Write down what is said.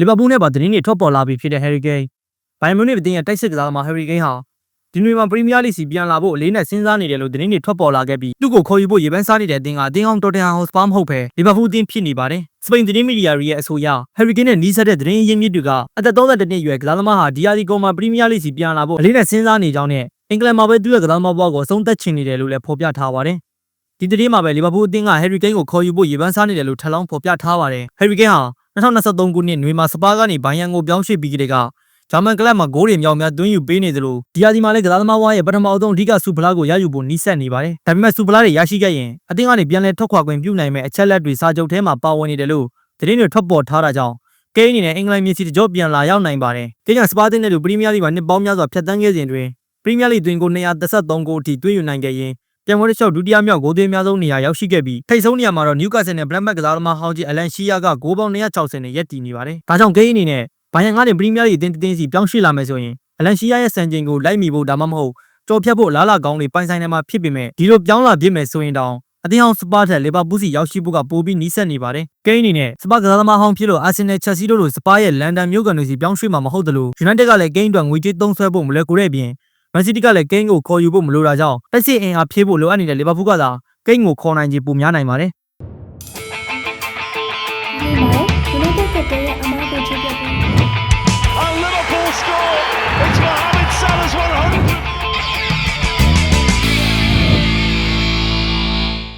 လီဗာပူးနဲ့ပါသတင်းတွေထွက်ပေါ်လာပြီးဖြစ်တဲ့ Harry Kane ဘိုင်ယန်မြူနစ်အသင်းရဲ့တိုက်စစ်ကစားသမား Harry Kane ဟာဒီနေ့မှာပရီးမီးယားလိစီပြန်လာဖို့အလေးနဲ့စဉ်းစားနေတယ်လို့သတင်းတွေထွက်ပေါ်လာခဲ့ပြီးသူ့ကိုခေါ်ယူဖို့ရေပန်းစားနေတဲ့အသင်းကအသင်းအောင်တော်တန်ဟန်ဟော့စပါမဟုတ်ပဲလီဗာပူးအသင်းဖြစ်နေပါတယ်စပိန်သတင်းမီဒီယာတွေရဲ့အဆိုအရ Harry Kane နဲ့နီးစပ်တဲ့သတင်းရင်းမြစ်တွေကအသက်32နှစ်အရွယ်ကစားသမားဟာဒီယာဒီကောမှာပရီးမီးယားလိစီပြန်လာဖို့အလေးနဲ့စဉ်းစားနေကြောင်းနဲ့အင်္ဂလန်မှာပဲသူ့ရဲ့ကစားသမားဘဝကိုအဆုံးသတ်ချင်နေတယ်လို့လည်းဖော်ပြထားပါတယ်ဒီသတင်းမှာပဲလီဗာပူးအသင်းက Harry Kane ကိုခေါ်ယူဖို့ရေပန်းစားနေတယ်လို့ထပ်လောင်းဖော်ပြထားပါတယ်။ Harry Kane ဟာ 2023ခုနှစ်နွေမှာစပါးကနေဘိုင်ယန်ကိုပြောင်းရွှေ့ပြီးကြတဲ့ကဂျာမန်ကလပ်မှာဂိုးတွေမြောက်များသွင်းယူပေးနေသလိုဒီယာဒီမှာလည်းကစားသမားဝါရဲ့ပထမအဆုံးအဓိကစူပလာကိုရယူဖို့နှီးစက်နေပါတယ်။ဒါပေမဲ့စူပလာတွေရရှိခဲ့ရင်အသင်းကနေပြန်လည်ထွက်ခွာခွင့်ပြုနိုင်မဲ့အချက်လက်တွေစာချုပ်ထဲမှာပါဝင်နေတယ်လို့သတင်းတွေထွက်ပေါ်ထားတာကြောင့်ကိန်းအနေနဲ့အင်္ဂလန်မျိုးစီတကြောပြန်လာရောက်နိုင်ပါတယ်။ကိန်းကစပါးတင်တဲ့လူပရီးမီးယားလိမှာနှစ်ပေါင်းများစွာဖြတ်သန်းခဲ့စဉ်တွင်ပရီးမီးယားလိသွင်းကို233ဂိုးအထိသွင်းယူနိုင်ခဲ့ရင် ပြန်ပွဲတစ်လျှောက်ဒုတိယမြောက်ဂိုးသွင်းအများဆုံးနေရာရောက်ရှိခဲ့ပြီးထိပ်ဆုံးနေရာမှာတော့နျူကာဆယ်နဲ့ဘလက်မတ်ကစားသမားဟောင်းကြီးအလန်ရှီယာကဂိုးပေါင်း260နဲ့ရပ်တည်နေပါတယ်။ဒါကြောင့်ဂိမ်းအနေနဲ့ဘိုင်ယန်ကနေပရီးမီးယားလိအသင်းတစ်သင်းစီပြောင်းရွှေ့လာမယ်ဆိုရင်အလန်ရှီယာရဲ့စံချိန်ကိုလိုက်မိဖို့ဒါမှမဟုတ်ကြော်ဖြတ်ဖို့လားလာကောင်းတွေပိုင်ဆိုင်နေမှာဖြစ်ပေမဲ့ဒီလိုပြောင်းလာဖြစ်မယ်ဆိုရင်တောင်အသင်းဟောင်းစပါးထက်လီဗာပူးစီရောက်ရှိဖို့ကပိုပြီးနီးစပ်နေပါတယ်။ဂိမ်းအနေနဲ့စပါးကစားသမားဟောင်းဖြစ်လို့အာဆင်နယ်ချက်စီတို့လိုစပါးရဲ့လန်ဒန်မြို့ကန်တွေစီပြောင်းရွှေ့မှာမဟုတ်သလိုယူနိုက်တက်ကလည်းဂိမ်းအတွက်ငွေကြေးသုံးစွဲဖို့မလွယ်ကူတဲ့အပြင် မန်စီးတီးကလည်းကိန်းကိုခေါ်ယူဖို့မလိုတာကြောင့်တိုက်စစ်အင်အားဖြည့်ဖို့လိုအပ်နေတဲ့လီဗာပူးကသာကိန်းကိုခေါ်နိုင်ခြင်းပိုများနိုင်ပါတယ်ဒီမှာ United ကတည်းကအမ